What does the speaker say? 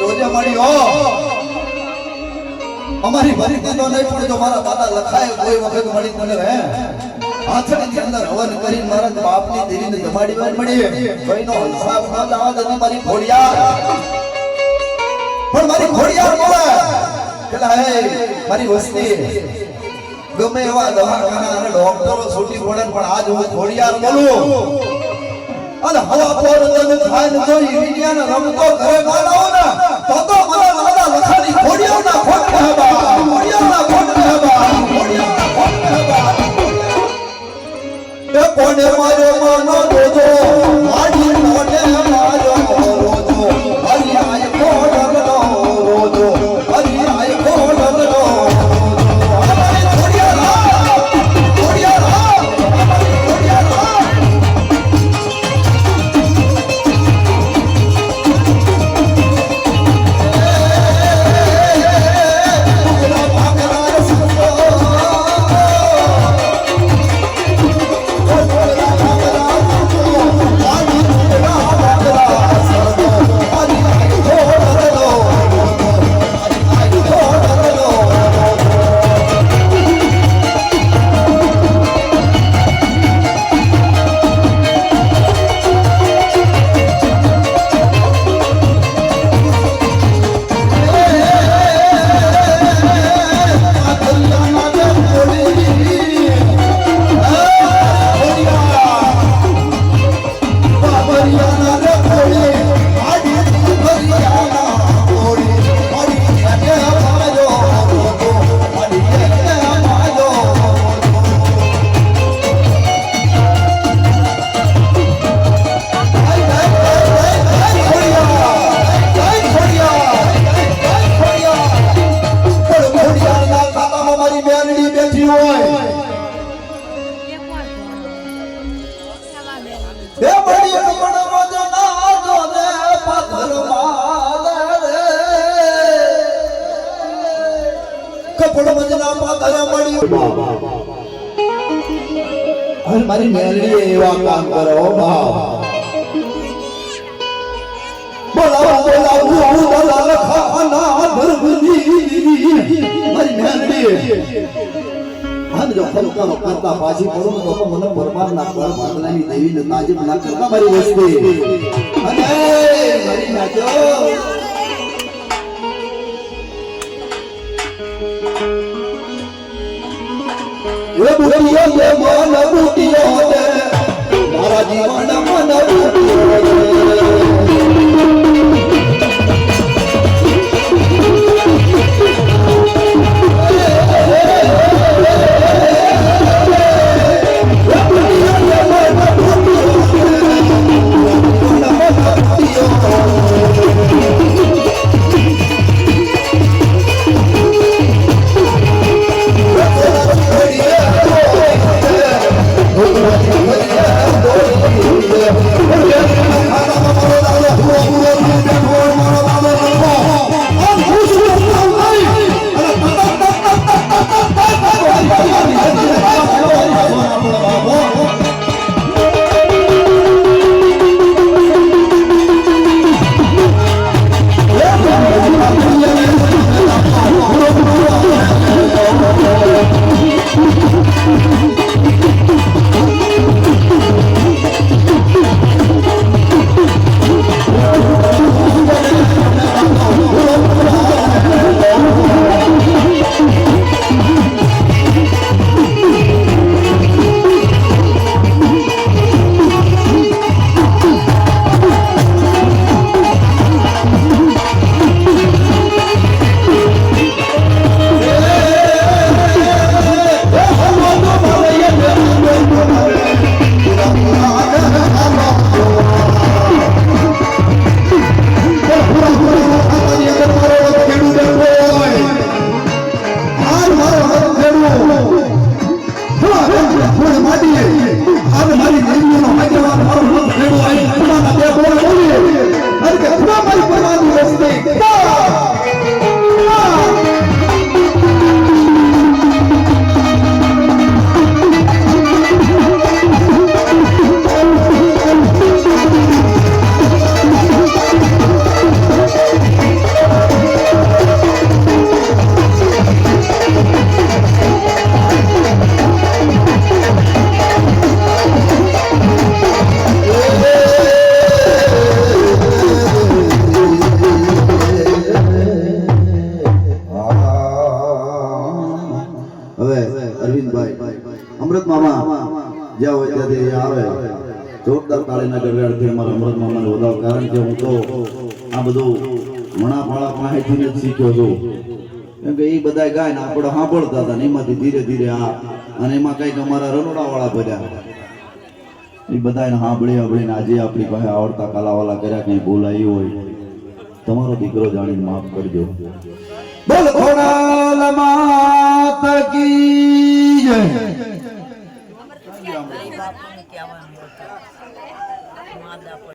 રોજે મળી અમારી ભરીતી તો નહીં પડે તો મારા દાદા લખાય કોઈ વખત મળી મને હે? આથડીની અંદર હવન કરીને મારા બાપની દેવીને જમાડી વાર મળી. ભાઈનો હિસાબ ના દાવા દેતી મારી ખોડિયાર. પણ મારી ખોડિયાર બોલે. પેલા, હે, મારી વસ્તી. ગમે એવા દવાખાના અને ડોક્ટરો છૂટી પડે પણ આજ હું ખોડિયાર બોલું. અને હવા પર તને થાય જોઈ વિજ્ઞાન રમતો રમતો માનવ ના તો તો મને લખાની ના ખોટ પથ્થર મળ્યું મારી મેલડી એવા કામ કરો ભાવ બોલાવો બોલાવો બોલા લખાના ધર્મની મારી મેલડી અને જો ખરું કરતા પાછી પડું તો મને પરમાર ના કર માતલાની દેવી ને તાજીબ મારી વસ્તી. મારી નાચો. એ બુટિયો મન બુટિયો મારા જીવન મન બુટિયો જ્યાં હોય ત્યાંથી આવે. જોરદાર તાળીના ગરગાડથી અમારા અમૃત મામાને વધાવ. કારણ કે હું તો આ બધું ઘણા ફળા પાસેથી જ શીખ્યો છું. કેમ કે એ બધા ગાય ને આપણે સાંભળતા હતા ને એમાંથી ધીરે ધીરે આ અને એમાં કંઈક અમારા રનોડા વાળા ભર્યા. એ બધાને સાંભળી સાંભળીને આજે આપણી પાસે આવડતા કાલાવાલા કર્યા, કંઈ ભૂલ હોય. તમારો દીકરો જાણીને માફ કરજો. બોલ ખોડાલ માત કી જય. ગરીબ બાપુને કહેવાનું હતું. માદા